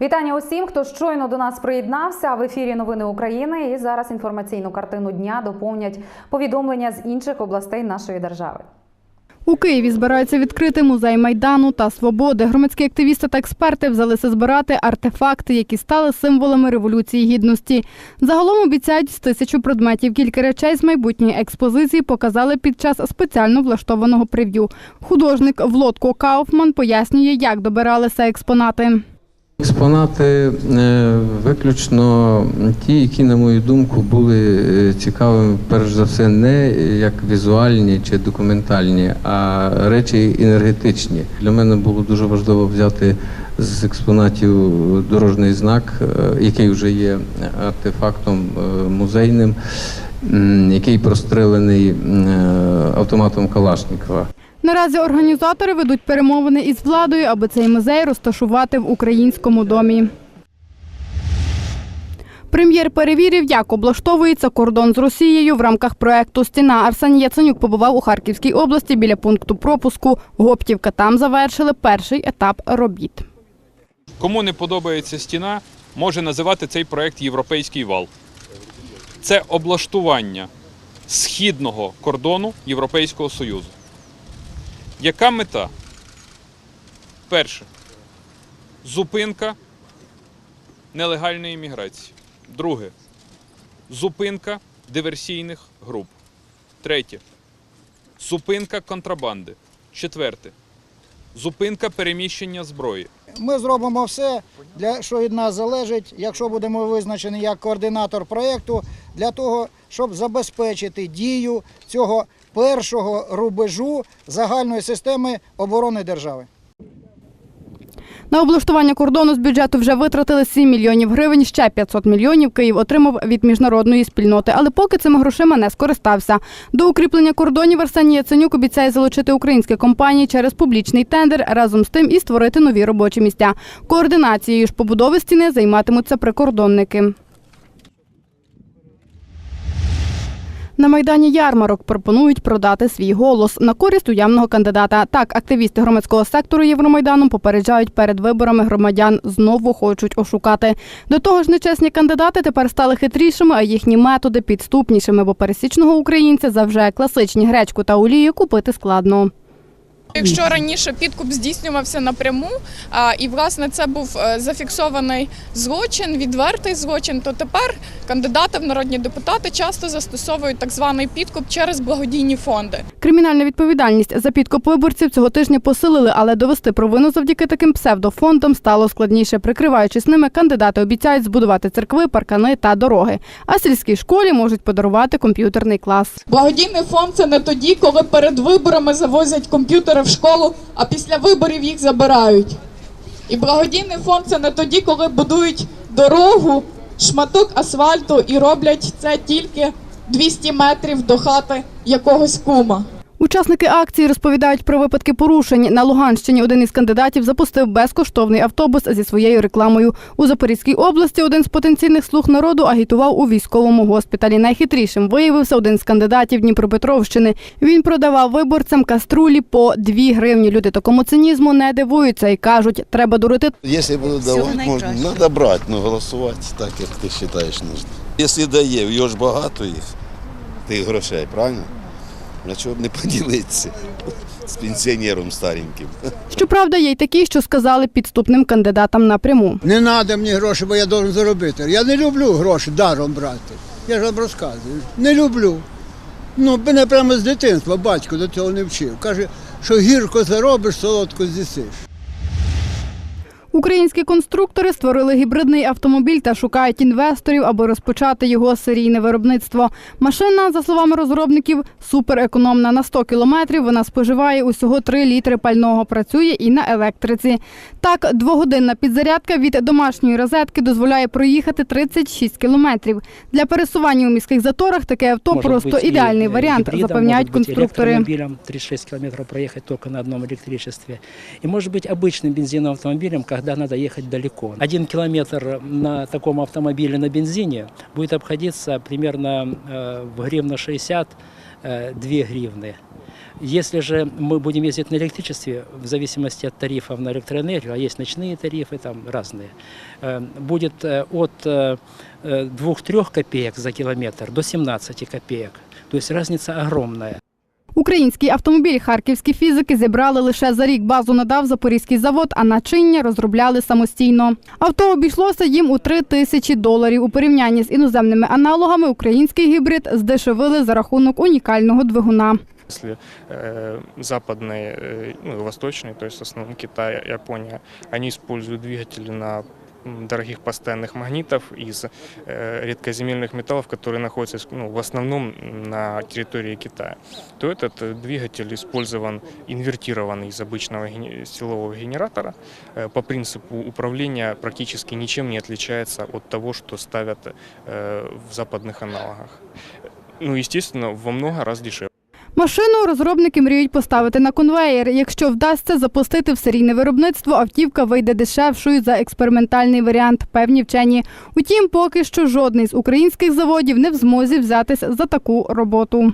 Вітання усім, хто щойно до нас приєднався в ефірі Новини України. І зараз інформаційну картину дня доповнять повідомлення з інших областей нашої держави. У Києві збираються відкрити музей майдану та свободи. Громадські активісти та експерти взялися збирати артефакти, які стали символами революції гідності. Загалом обіцяють з тисячу предметів. Кілька речей з майбутньої експозиції показали під час спеціально влаштованого прев'ю. Художник Влодко Кауфман пояснює, як добиралися експонати. Експонати е, виключно ті, які, на мою думку, були е, цікавими, перш за все, не як візуальні чи документальні, а речі енергетичні. Для мене було дуже важливо взяти з експонатів дорожній знак, е, який вже є артефактом музейним, який прострелений автоматом Калашникова. Наразі організатори ведуть перемовини із владою, аби цей музей розташувати в українському домі. Прем'єр перевірив, як облаштовується кордон з Росією в рамках проекту Стіна. Арсеній Яценюк побував у Харківській області біля пункту пропуску Гоптівка. Там завершили перший етап робіт. Кому не подобається стіна, може називати цей проект Європейський вал. Це облаштування східного кордону Європейського Союзу. Яка мета? Перше. Зупинка нелегальної міграції. Друге. Зупинка диверсійних груп. Третє. Зупинка контрабанди. Четверте. Зупинка переміщення зброї. Ми зробимо все, для, що від нас залежить, якщо будемо визначені як координатор проєкту, для того, щоб забезпечити дію цього першого рубежу загальної системи оборони держави. На облаштування кордону з бюджету вже витратили 7 мільйонів гривень. Ще 500 мільйонів Київ отримав від міжнародної спільноти. Але поки цими грошима не скористався. До укріплення кордонів Арсеній Яценюк обіцяє залучити українські компанії через публічний тендер, разом з тим і створити нові робочі місця. Координацією ж побудови стіни займатимуться прикордонники. На майдані ярмарок пропонують продати свій голос на користь уявного кандидата. Так, активісти громадського сектору Євромайдану попереджають перед виборами громадян знову хочуть ошукати. До того ж, нечесні кандидати тепер стали хитрішими, а їхні методи підступнішими, бо пересічного українця за класичні гречку та олію купити складно. Якщо раніше підкуп здійснювався напряму, а, і власне це був е, зафіксований злочин, відвертий злочин, то тепер кандидати в народні депутати часто застосовують так званий підкуп через благодійні фонди. Кримінальна відповідальність за підкуп виборців цього тижня посилили, але довести провину завдяки таким псевдофондам стало складніше. Прикриваючись ними, кандидати обіцяють збудувати церкви, паркани та дороги. А сільській школі можуть подарувати комп'ютерний клас. Благодійний фонд це не тоді, коли перед виборами завозять комп'ютери в школу, а після виборів їх забирають. І благодійний фонд це не тоді, коли будують дорогу, шматок асфальту і роблять це тільки 200 метрів до хати якогось кума. Учасники акції розповідають про випадки порушень. На Луганщині один із кандидатів запустив безкоштовний автобус зі своєю рекламою. У Запорізькій області один з потенційних слуг народу агітував у військовому госпіталі. Найхитрішим виявився один з кандидатів Дніпропетровщини. Він продавав виборцям каструлі по 2 гривні. Люди такому цинізму не дивуються і кажуть, треба дурити Если будут давать, можно, надо брать, но голосувати так, як ти вважаєш нужно. Якщо дає, його ж багато їх, тих грошей, правильно? А чого б не поділитися з пенсіонером стареньким? Щоправда, є й такі, що сказали підступним кандидатам напряму. Не треба мені гроші, бо я должен заробити. Я не люблю гроші даром брати. Я ж вам розказую. Не люблю. Ну, мене прямо з дитинства батько до цього не вчив. Каже, що гірко заробиш, солодко з'їсиш. Українські конструктори створили гібридний автомобіль та шукають інвесторів, аби розпочати його серійне виробництво. Машина, за словами розробників, суперекономна на 100 кілометрів. Вона споживає усього 3 літри пального. Працює і на електриці. Так, двогодинна підзарядка від домашньої розетки дозволяє проїхати 36 кілометрів. Для пересування у міських заторах таке авто Может просто быть, и ідеальний варіант, гибридом, запевняють может быть, конструктори. электромобилем 36 километров проехать только на одном электричестве. И может быть обычным бензиновым автомобилем, когда надо ехать далеко. Один километр на таком автомобиле на бензине будет обходиться примерно э, в гривна 60 э, 2 гривны. Если же мы будем ездить на электричестве, в зависимости от тарифов на электроэнергию, а есть ночные тарифы, там разные, э, будет э, от э, э, 2-3 копеек за километр до 17 копеек. То есть разница огромная. Український автомобіль харківські фізики зібрали лише за рік. Базу надав Запорізький завод, а начиння розробляли самостійно. Авто обійшлося їм у 3 тисячі доларів. У порівнянні з іноземними аналогами український гібрид здешевили за рахунок унікального двигуна. Если э, западные, э, ну и восточные, то есть в основном Китай, Япония, они используют двигатели на м, дорогих постоянных магнитов из э, редкоземельных металлов, которые находятся ну, в основном на территории Китая, то этот э, двигатель использован инвертированный из обычного силового генератора. Э, по принципу управления практически ничем не отличается от того, что ставят в западных аналогах. Ну, естественно, во много раз дешевле. Машину розробники мріють поставити на конвеєр. Якщо вдасться запустити в серійне виробництво, автівка вийде дешевшою за експериментальний варіант, певні вчені. Утім, поки що жодний з українських заводів не в змозі взятись за таку роботу.